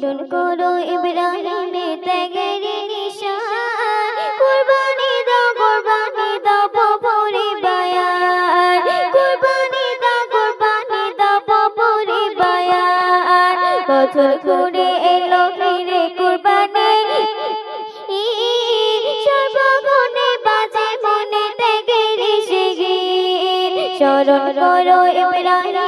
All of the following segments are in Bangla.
স্মরণ করো ইব্রাহিমে ত্যাগের নিশান। কুরবানি দাও কুরবানি দাও পপুরি বায়ান কুরবানি দাও কুরবানি দাও পপুরি বায়ান বছর ঘুরে এলো ফিরে কুরবানি। সর্বগুণে বাজে মনে ত্যাগের করো ইব্রাহিমে।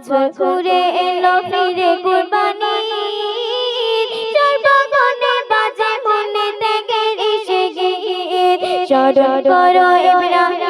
বছর ঘুরে এলো ফিরে কুরবানি। সর্বগুণে বাজে মনে ত্যাগের এসে গিয়ে স্মরণ করো ইব্রাহিম